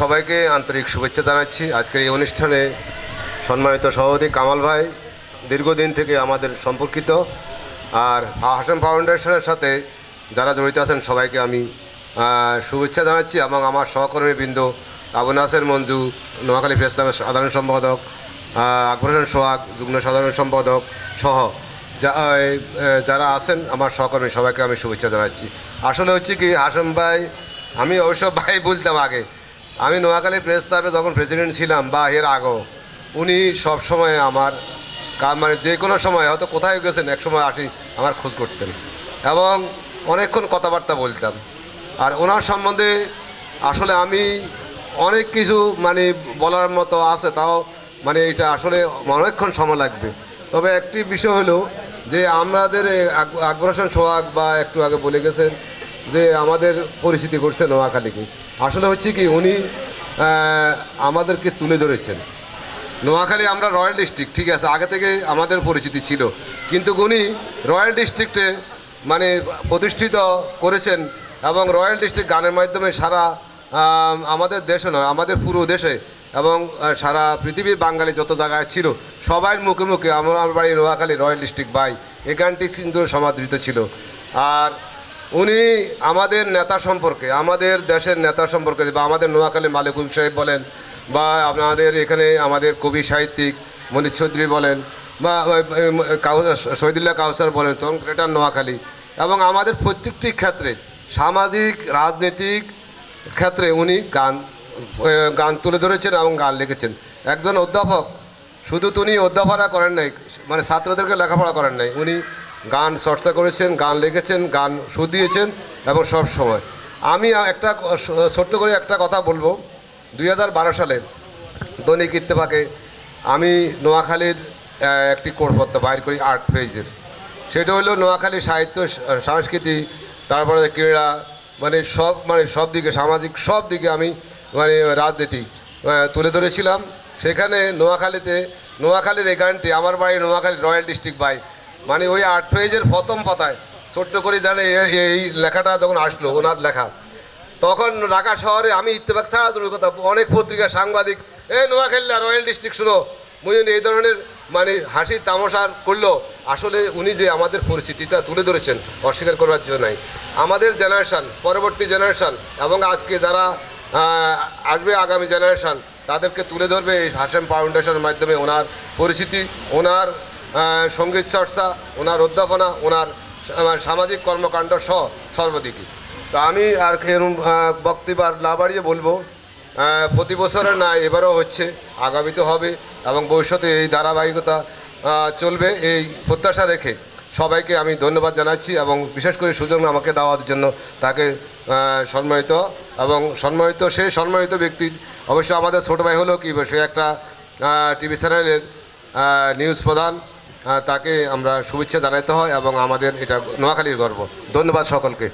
সবাইকে আন্তরিক শুভেচ্ছা জানাচ্ছি। আজকের এই অনুষ্ঠানে সম্মানিত সভাপতি কামাল ভাই দীর্ঘদিন থেকে আমাদের সম্পর্কিত। আর হাসান ফাউন্ডেশনের সাথে যারা জড়িত আছেন, সবাইকে আমি শুভেচ্ছা জানাচ্ছি এবং আমার সহকর্মীবৃন্দ আবু নাসের মঞ্জু, নোয়াখালী ক্লাবের সাধারণ সম্পাদক আকবর হোসেন সোহাগ, যুগ্ম সাধারণ সম্পাদক সহ যারা আছেন, আমার সহকর্মী সবাইকে আমি শুভেচ্ছা জানাচ্ছি। আসলে হচ্ছে কি, হাসন ভাই, আমি অবশ্য ভাই বলতাম আগে আমি নোয়াখালী প্রেস ক্লাবে যখন প্রেসিডেন্ট ছিলাম, বা এর আগেও, উনি সব সময় আমার মানে যে কোনো সময়, হয়তো কোথায় গেছেন, এক সময় আসি, আমার খোঁজ করতেন। এবং অনেকক্ষণ কথাবার্তা বলতাম। আর ওনার সম্বন্ধে আসলে আমি অনেক কিছু মানে বলার মতো আছে, তাও মানে এটা আসলে অনেকক্ষণ সময় লাগবে। তবে একটি বিষয় হলো যে, আমাদের হোসেন সোহাগ বা একটু আগে বলে গেছেন যে আমাদের পরিচিতি করছে নোয়াখালীকে। আসলে হচ্ছে কি, উনি আমাদেরকে তুলে ধরেছেন। নোয়াখালী আমরা রয়্যাল ডিস্ট্রিক্ট, ঠিক আছে, আগে থেকে আমাদের পরিচিতি ছিল। কিন্তু উনি রয়্যাল ডিস্ট্রিক্টে মানে প্রতিষ্ঠিত করেছেন এবং রয়্যাল ডিস্ট্রিক্ট গানের মাধ্যমে সারা আমাদের দেশে নয়, আমাদের পুরো দেশে এবং সারা পৃথিবীর বাঙালি যত জায়গায় ছিল, সবাই মুখে মুখে, আমার বাড়ি নোয়াখালী রয়্যাল ডিস্ট্রিক্ট বাই। এই গানটি কিন্তু সমাদৃত ছিল। আর উনি আমাদের নেতা সম্পর্কে, আমাদের দেশের নেতা সম্পর্কে, বা আমাদের নোয়াখালী মালিকুল সাহেব বলেন, বা আপনাদের এখানে আমাদের কবি সাহিত্যিক মনির চৌধুরী বলেন, বা শহীদুল্লাহ কাউসার বলেন তখন গ্রেটার নোয়াখালী, এবং আমাদের প্রত্যেকটি ক্ষেত্রে, সামাজিক, রাজনৈতিক ক্ষেত্রে উনি গান গান তুলে ধরেছেন এবং গান লিখেছেন। একজন অধ্যাপক, শুধু তিনি অধ্যাপনা করেন নাই মানে ছাত্রদেরকে লেখাপড়া করেন নাই, উনি গান চর্চা করেছেন, গান লিখেছেন, গান সুর দিয়েছেন এবং সব সময়। আমি একটা ছোট্ট করে একটা কথা বলব। দুই হাজার বারো সালে দৈনিক ইত্তেফাকে আমি নোয়াখালীর একটি কোড়পত্র বাইর করি, আর্ট পেজের সেটা হলো নোয়াখালী সাহিত্য, সংস্কৃতি, তারপরে ক্রীড়া মানে সব মানে সব দিকে, সামাজিক সব দিকে আমি মানে রাজনীতি তুলে ধরেছিলাম। সেখানে নোয়াখালীতে, নোয়াখালীর এই গানটি, আমার বাড়ি নোয়াখালী রয়্যাল ডিস্ট্রিক্ট বাই মানে ওই আর্ট পেজের প্রথম পাতায়, ছোট্ট করে জানে এই- লেখাটা যখন আসলো, ওনার লেখা। তখন ঢাকা শহরে আমি ইত্তেফাক ছাড়া দূরের কথা, অনেক পত্রিকা, সাংবাদিক এ নোয়াখালী আর রয়্যাল ডিস্ট্রিক্ট শুনো বুঝলেন এই ধরনের মানে হাসি তামাশার করল, আসলে উনি যে আমাদের পরিস্থিতিটা তুলে ধরেছেন, অস্বীকার করার জন্য নাই। আমাদের জেনারেশান পরবর্তী জেনারেশান এবং আজকে যারা আসবে আগামী জেনারেশান তাদেরকে তুলে ধরবে এই হাসেম ফাউন্ডেশনের মাধ্যমে ওনার পরিচিতি ওনার সংগীত চর্চা ওনার অধ্যাপনা ওনার সামাজিক কর্মকাণ্ড সহ সর্বদিকে। তো আমি আর এরকম আহ, বক্তব্য আর না বাড়িয়ে বলব প্রতি বছরের না এবারও হচ্ছে আগামীতে হবে এবং ভবিষ্যতে এই ধারাবাহিকতা চলবে এই প্রত্যাশা রেখে সবাইকে আমি ধন্যবাদ জানাচ্ছি এবং বিশেষ করে সুযোগ আমাকে দেওয়ার জন্য তাকে সম্মানিত এবং সম্মানিত সে সম্মানিত ব্যক্তি অবশ্য আমাদের ছোটো ভাই হলো কি সে একটা টিভি চ্যানেলের নিউজ প্রধান। তাকে আমরা শুভেচ্ছা জানাতে হয় এবং আমাদের এটা নোয়াখালীর গর্ব। ধন্যবাদ সকলকে।